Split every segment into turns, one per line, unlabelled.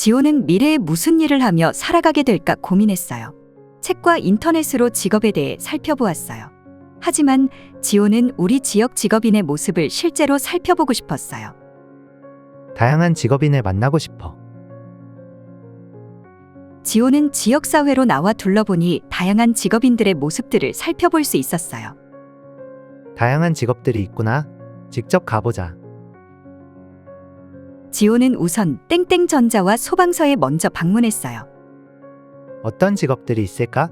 지호는 미래에 무슨 일을 하며 살아가게 될까 고민했어요. 책과 인터넷으로 직업에 대해 살펴보았어요. 하지만 지호는 우리 지역 직업인의 모습을 실제로 살펴보고 싶었어요.
다양한 직업인을 만나고 싶어.
지호는 지역사회로 나와 둘러보니 다양한 직업인들의 모습들을 살펴볼 수 있었어요.
다양한 직업들이 있구나. 직접 가보자.
지호는 우선 땡땡전자와 소방서에 먼저 방문했어요.
어떤 직업들이 있을까?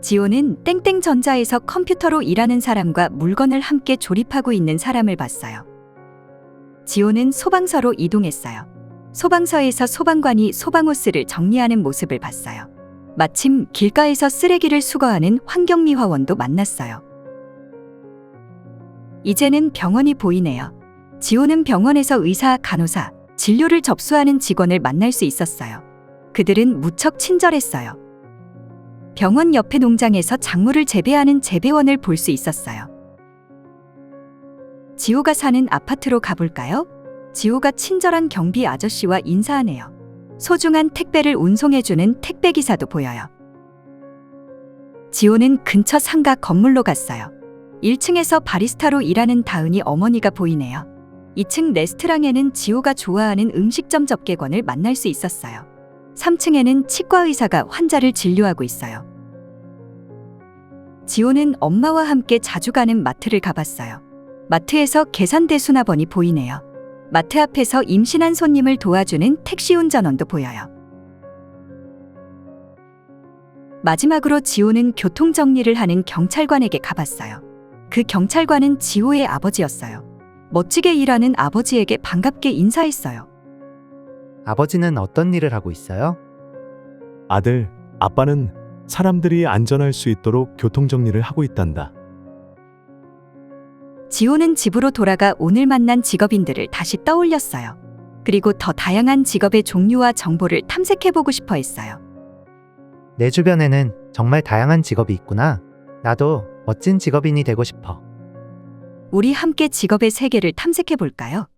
지호는 땡땡전자에서 컴퓨터로 일하는 사람과 물건을 함께 조립하고 있는 사람을 봤어요. 지호는 소방서로 이동했어요. 소방서에서 소방관이 소방호스를 정리하는 모습을 봤어요. 마침 길가에서 쓰레기를 수거하는 환경미화원도 만났어요. 이제는 병원이 보이네요. 지호는 병원에서 의사, 간호사, 진료를 접수하는 직원을 만날 수 있었어요. 그들은 무척 친절했어요. 병원 옆에 농장에서 작물을 재배하는 재배원을 볼 수 있었어요. 지호가 사는 아파트로 가볼까요? 지호가 친절한 경비 아저씨와 인사하네요. 소중한 택배를 운송해주는 택배기사도 보여요. 지호는 근처 상가 건물로 갔어요. 1층에서 바리스타로 일하는 다은이 어머니가 보이네요. 2층 레스토랑에는 지호가 좋아하는 음식점 접객원을 만날 수 있었어요. 3층에는 치과 의사가 환자를 진료하고 있어요. 지호는 엄마와 함께 자주 가는 마트를 가봤어요. 마트에서 계산대 수납원이 보이네요. 마트 앞에서 임신한 손님을 도와주는 택시 운전원도 보여요. 마지막으로 지호는 교통 정리를 하는 경찰관에게 가봤어요. 그 경찰관은 지호의 아버지였어요. 멋지게 일하는 아버지에게 반갑게 인사했어요.
아버지는 어떤 일을 하고 있어요?
아들, 아빠는 사람들이 안전할 수 있도록 교통정리를 하고 있단다.
지호는 집으로 돌아가 오늘 만난 직업인들을 다시 떠올렸어요. 그리고 더 다양한 직업의 종류와 정보를 탐색해보고 싶어 했어요.
내 주변에는 정말 다양한 직업이 있구나. 나도 멋진 직업인이 되고 싶어.
우리 함께 직업의 세계를 탐색해 볼까요?